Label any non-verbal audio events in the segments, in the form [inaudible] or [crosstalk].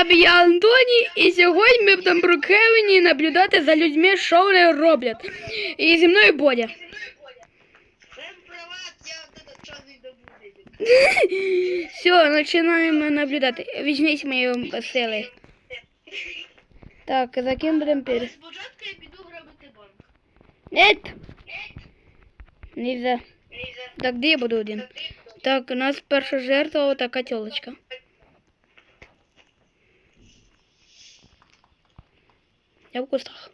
вами я Антоні, і сьогодні ми будемо в Брукхевені наблюдати за людьми, що вони роблять. І зі мною Бодя. Всем привет, я вот этот черный добудет. [laughs] Все, починаємо наблюдати. Візьміть мої сили. Так, за ким будемо перед? Спочатку я піду грабити банк. Нет! Нельзя. Так, де я буду один? Так, у нас перша жертва така тёлочка. Я в кустах.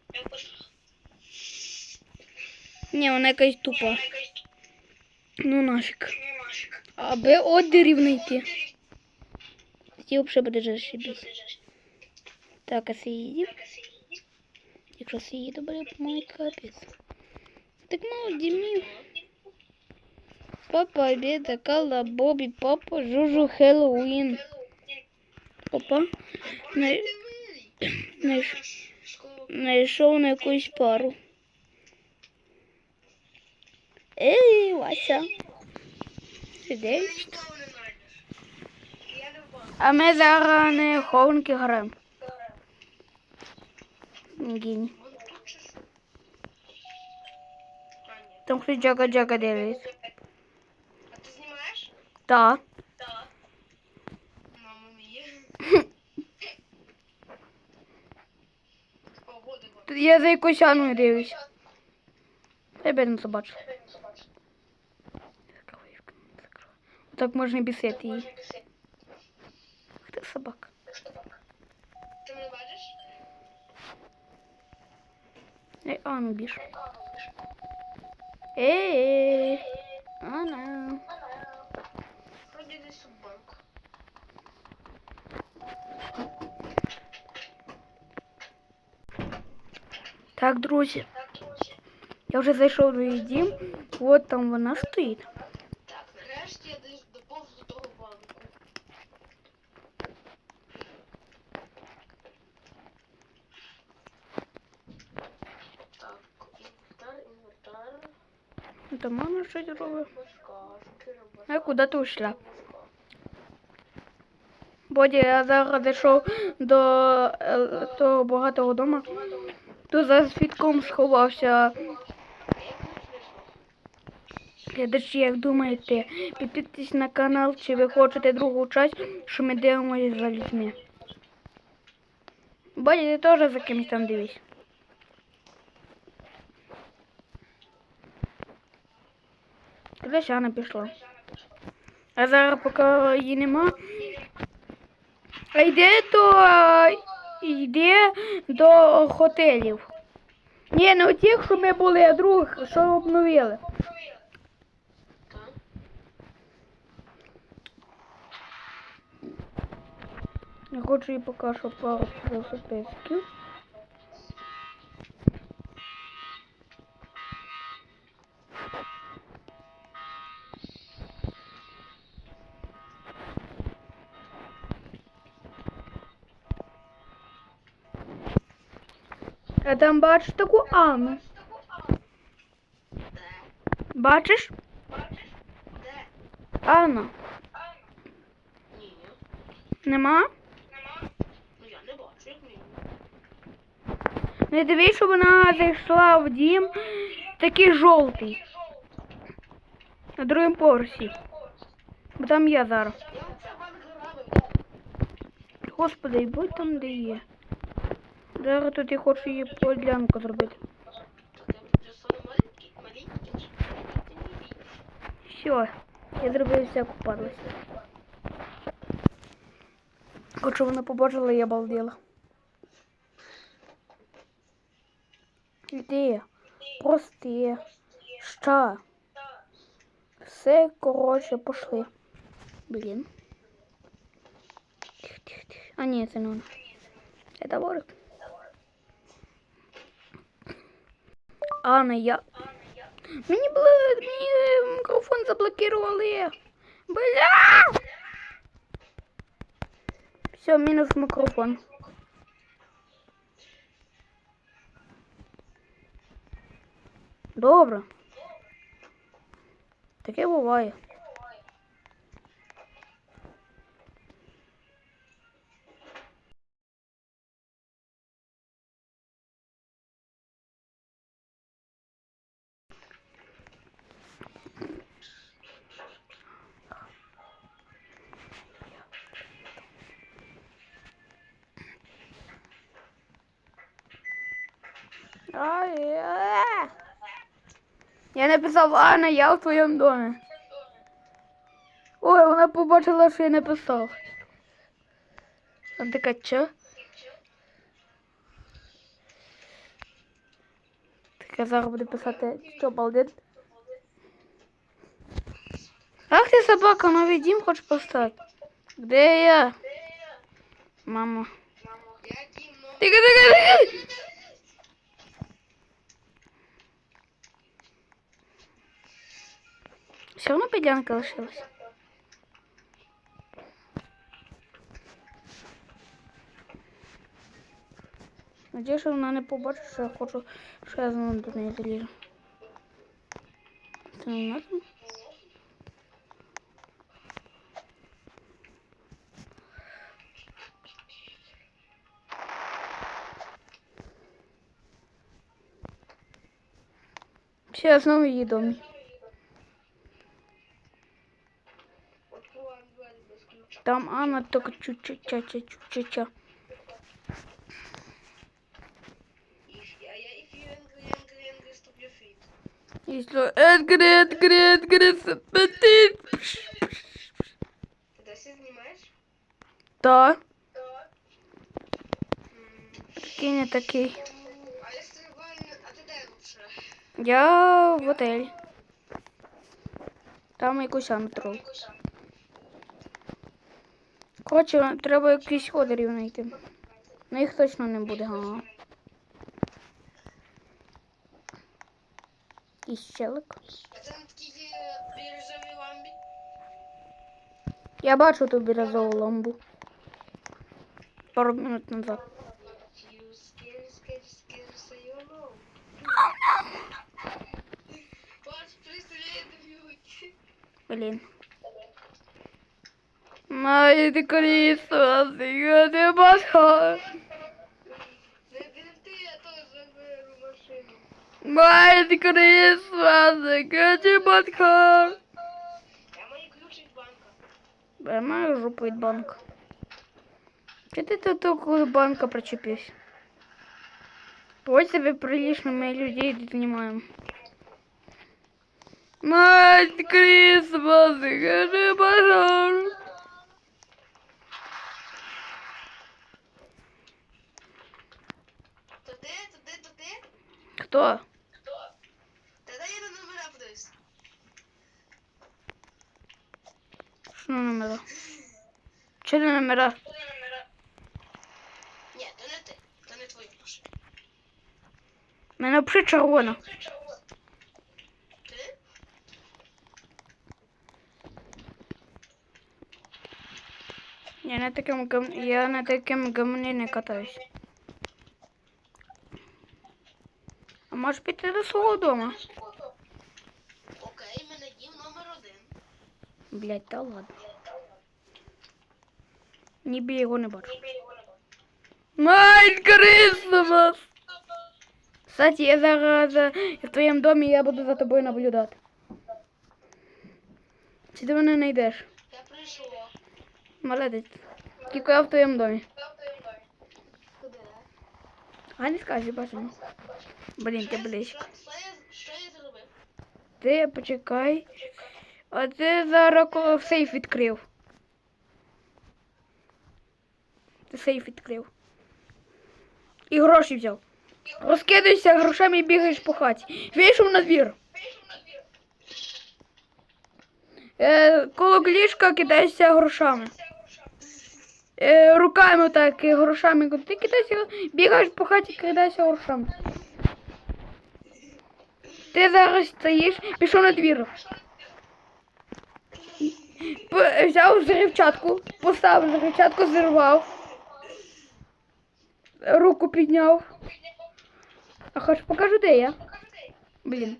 Ні, вона якась тупа. Ну нафіг. Аби одерів знайти. Ті взагалі буде зашибісь. Так, а сиїдів. Якщо сиїду буде, мой капець. Так ну, Дімів. Папа, обеда, Кала, Бобі, папа, Жужу, Хеллоуін. Опа. Най... [clears throat] Найш... Найшов на якусь пару. Ей, Вася. Не. А ми зараз не хованки граємо. Гінь. Там хтось джага-джага дивиться. А ти знімаєш? Так. Так. Мама мія. [laughs] Погоди вам. Тут Я за якусь Анною дивлюсь. Тебе не побачу. Так можна бісити її. Ах ти собака. Ти мене бачиш? Ей, Анну біж. Ей, Анна. Вроді десь у банк. Так, друзі, я вже зайшов до її дім. От там вона стоїть. Так, нарешті я доповз до того банку. Так, інвентар, інвентар. Там мама щось робить. А куди ти ушла? Боді, я зараз зайшов до е, того багатого дому. Тут за свідком сховався. Глядачі, як думаєте, підписуйтесь на канал, чи ви хочете другу часть, що ми дивимося за людьми. Боді, ти теж за кимось там дивись. Куди Шана пішла? А зараз поки її нема. А йде до йде до готелів. Ні, не тих, що ми були, а других, що обновили. Я хочу їй поки що пару велосипедиків. Там бачиш таку. Де? Бачиш? Анна. Нема? Ну я не бачу, як мені. Не дивись, щоб вона зайшла в дім такий жовтий. На другому поверсі. Бо там я зараз. Господи, будь там, де є. Зараз тут я хочу її подлянку зробити. Все, я зробив всяку падлость. Хочу вона побачила, я балділа. Де? Прости. Що? Все, коротше, пошли. Блін. А ні, це не вона. Это ворик. Анна, я... Мені було... Мені мікрофон заблокували. Бля! Все, мінус мікрофон. Добре. Таке буває. Ай, е. Я написав Анна, я в твоєму домі. Ой, вона побачила, що я написав. Вона така, що? Так я зараз буду писати, що балдит. Ах ти собака, новий дім хочеш поставити? Де я? Мама. Тихо, тихо, тихо. Все одно підлянка лишилась. Надіюсь, що вона не побачить, що я хочу, що я знову до неї залізу. Це не надо? Ще я знову її домі. you angry, angry, angry, stop your feet. Если Эдгар, Эдгар, Эдгар, аппетит. Ти досі знімаєш? Да, М, такий не такий. А якщо ванна, а ти де лучше? Я в отель. Там якусь метро. Коротше, треба якісь ходерів знайти. Ну їх точно не буде, ага. І щелик. Я бачу ту бірозову ламбу. Пару минут назад. You Май Крісмас, я не бачу. Не ти, я теж заберу машину. Май Крісмас, я не бачу. Я маю ключ від банка. Я маю жопу від банку. Чи ти тут около банка причепився? Ось себе прилично ми людей тут знімаємо. Мать Крісмас, я не бачу. То ти, то ти, то ти? Хто? Та дай я на номера подивлюсь. Що на номера? Що на номера? Ні, то не ти. То не твої гроші. У мене взагалі червона. Ти? Я на таким гам... я на таким гамні не катаюсь. Можеш піти до свого дому? Окей, мене дім номер один. Блять, та ладно. Ніби я його не бачу. Майн Крисмас! Кстати, я зараз е, в твоєму домі я буду за тобою наблюдати. Чи ти мене не йдеш? Я прийшов. Молодець. Тільки я в твоєму домі. Куди? А не скажи, бачимо. Блін, ти близько. Що, що, я, зробив? Ти почекай. А ти зараз сейф відкрив. Ти сейф відкрив. І гроші взяв. Розкидуйся грошами і бігаєш по хаті. Вийшов на двір. Е, коло ліжка кидаєшся грошами. Е, руками так грошами. Ти кидаєшся, бігаєш по хаті, кидаєшся грошами. Ти зараз стоїш, пішов на двір. Взяв зривчатку, поставив зривчатку, зірвав. Руку підняв. А хоч покажу, де я. Блін.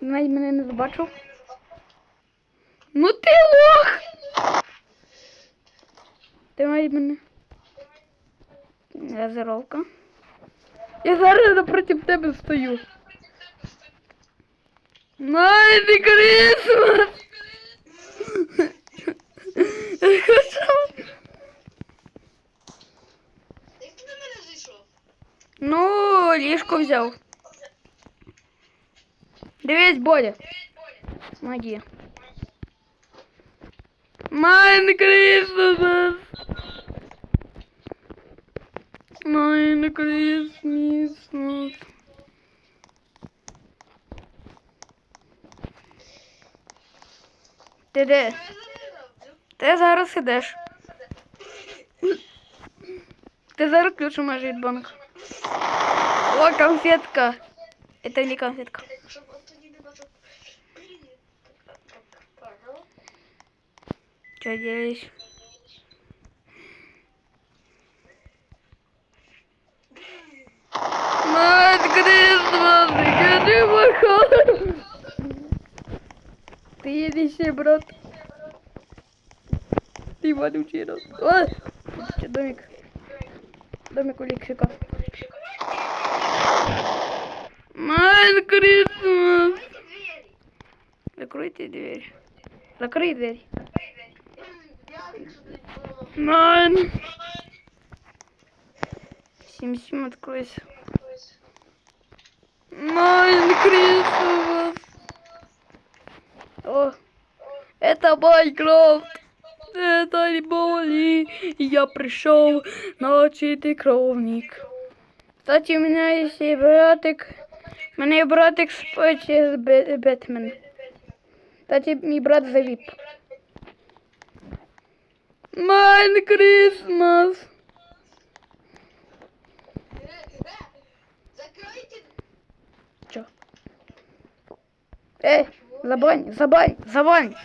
Навіть мене не побачив. Ну ти лох! Ти навіть мене. Газировка. Я зараз напроти тебе стою. Merry Christmas! Як ти до мене зайшов? Ну, ліжко взяв. Дивись, Боля. Маги. Майн Крисмас! Майн Крисмас! Ти де? Ти зараз ідеш. Ти зараз ключ маєш від банку. О, конфетка. Это не конфетка. Что делаешь? Едешь, брат. Ты вонючий рот. Ой, чё, домик. Домик у Лексика. Мать Крисмас. Закройте дверь. Закрой дверь. Майн. Сим-сим, откройся. Майн Крисмас. О, это Майнкрафт. Это не боли. Я пришел научить кровник. Кстати, у меня есть и братик. У меня есть братик спочи с Бэтмен. Кстати, мой брат завип. Майн Крисмас. Закройте. Чё? Эй, забань, забань, забань.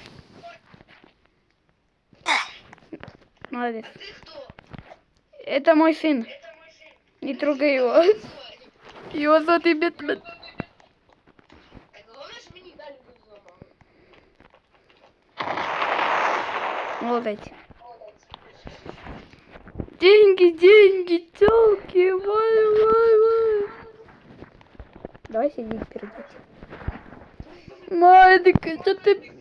Молодец. А ты кто? Это мой сын. Это мой сын. Не ты трогай его. Его зовут и Бэтмен. Молодец. Деньги, деньги, телки, вай, вай, вай. Давай сиди впереди. Майдыка, что ты...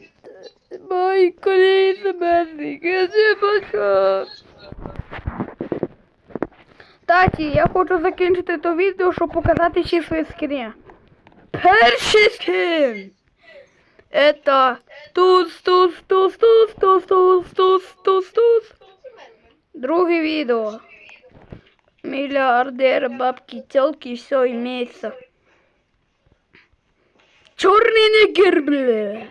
Мой колено, Мэдик, я не бачу. Таті, я хочу закінчити то відео, щоб показати ще свої скини. Перший скин! Это туз, туз, туз, туз, туз, туз, туз, туз, туз. Хто це Бетмен? Друге видео. Миллиардер, бабки, телки, все имеется. Черный негр, бля.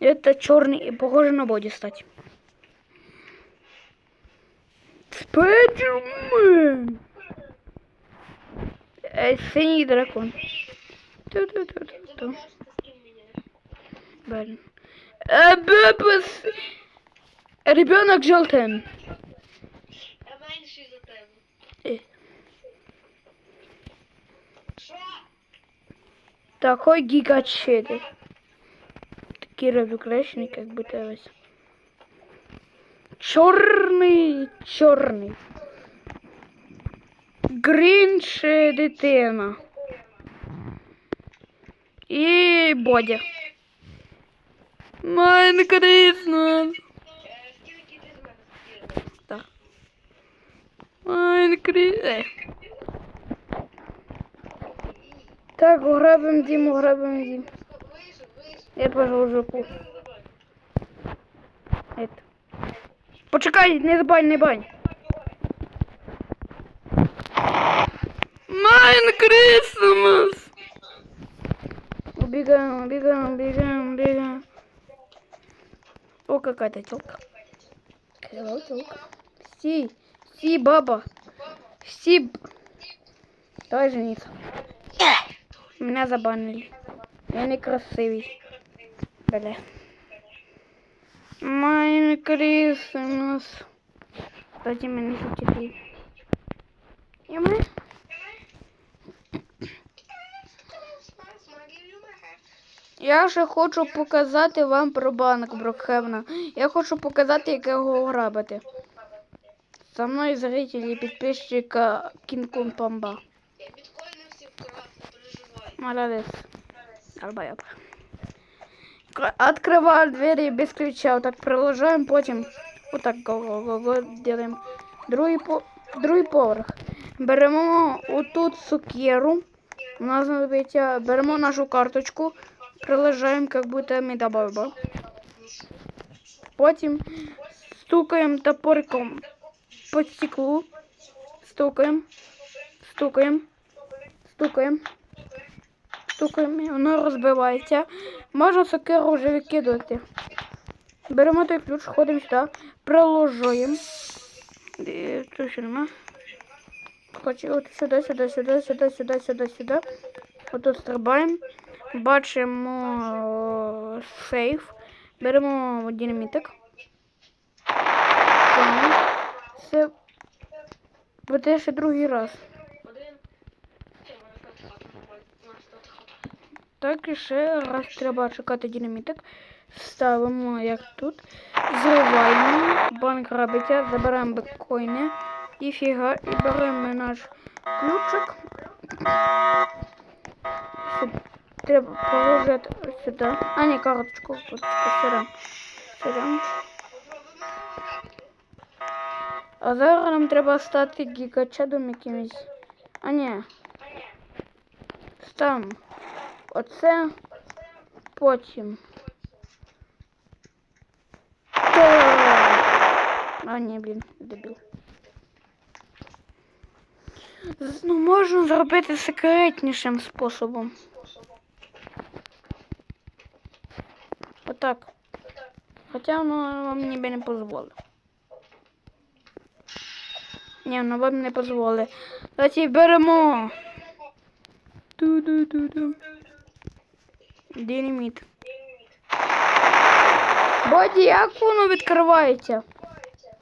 Это черный и похоже на боди стать. Спайдермен! Э, синий дракон. Ту -ту -ту -ту -ту. Блин. Э, Бэббес! Ребенок желтым. Э. Такой гигачедер. Кира викрещений, как би те ось. черный. чорний. Грінч И боди. Майн Крісмас. Так. Майн Крісмас. Е. Так, грабим Діму, грабим Діму. Я в жопу. Это. Почекай, не забань, не бань. Майн Крисмас. Убегаем, убегаем, убегаем, убегаем. О, какая-то телка. Hello, телка. Си, си, баба. Си. Давай жениться. Меня забанили. Я не красивый. выбрали. Майнкрафт у нас. Пойди теперь. И мы Я ще хочу показати вам про банк Брокхевна. Я хочу показати, як його ограбити. Со мною зрителі підписчика Кінкун Памба. Молодець. Арбаяк. Открываем двери без ключа. Вот так продолжаем, потім. Вот так делаем. Другий, по... Другий поверх. Беремо отут сокиру. У нас знадобиться, беремо нашу карточку, приложаємо, як будто медабаба. Потім стукаємо топориком по стеклу. Стукаємо, стукаємо, стукаємо, стукаємо, воно розбивається. Можна сокиру вже викидувати. Беремо той ключ, ходимо сюди, приложуємо. Тут. Хочу от сюди, сюди, сюди, сюди, сюди, сюди, сюди. Отут стрибаємо. Бачимо о, сейф. Беремо динамітик. Це буде ще другий раз. Один. Це мене п'ята хата. У нас п'ята хата. Так, і ще раз треба чекати динамітик. Ставимо як тут. Зриваємо. Банк робиться, забираємо біткоїни. І фіга. І беремо наш ключик. Щоб треба положити сюди. А не карточку. Карточку сюди. Сюди. А зараз нам треба стати гігачадом якимось. А ні. Ставимо. Оце. Потім. А, ні, блін, дебіл. Ну, можна зробити секретнішим способом. Отак. Хоча воно вам ніби не дозволить. Ні, воно вам не дозволить. Давайте беремо. Ту-ду-ду-ду. Динаміт. Боді, як воно відкривається?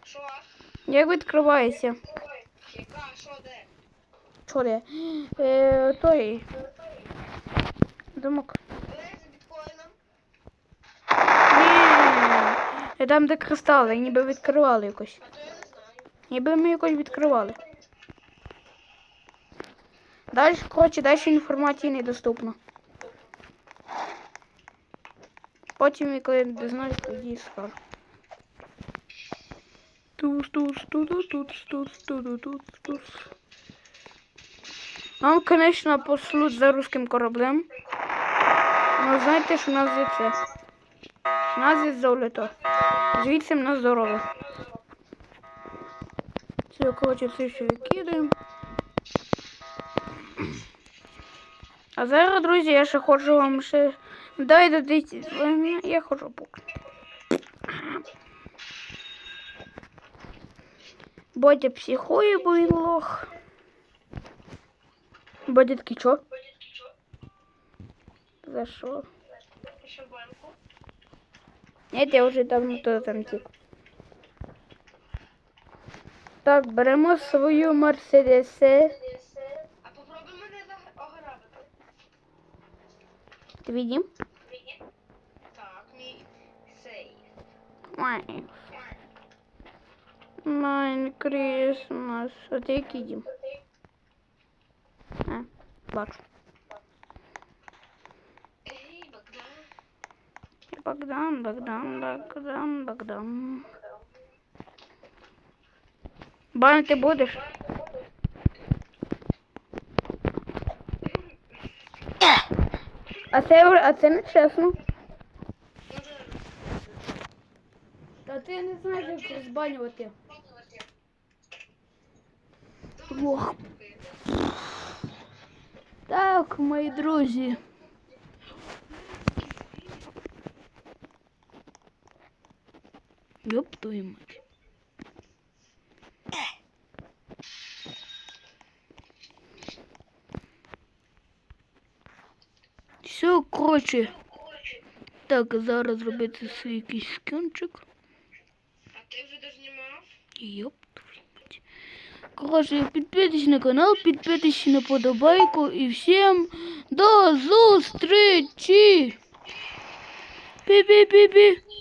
Що? Як відкривається? Яка? Що де? Що де? Е, той. Де? Ні. Там, де кристали, ніби відкривали якось. Ніби ми якось відкривали. Далі, коротше, далі інформації недоступно. Потім, коли не знаю, тоді скажу. Тус, тус, тус, тус, тус, тус, тус, тус. Нам, конечно, пошлють за русским кораблем. Ну, знаєте, що у нас є це? У нас є золото. Звідси на здоров'я. Все, коротше, все викидаємо. А зараз, друзі, я ще хочу вам ще. Дай додайте. Я хочу поки. Бодя психує, бо він лох. Бодя такий чо? За що? Ні, я вже давно то там тік. Так, беремо свою Мерседесе. Твій дім? Так, мій сейф. Майн. Майн Крісмас. А ти який дім? А, бачу. Ей, Богдан. Богдан, Богдан, Богдан, Богдан. Бан, ти будеш? А це, а це не чесно. Та ти не знаєш, як розбанювати. Ох. Так, мої друзі. Ёб твою мать. Все. Так, зараз зробити свій якийсь скінчик. А ти вже дознімав? Йоп, мать. Коротше, на канал, підписуйтесь на подобайку і всім до зустрічі! Пі-пі-пі-пі!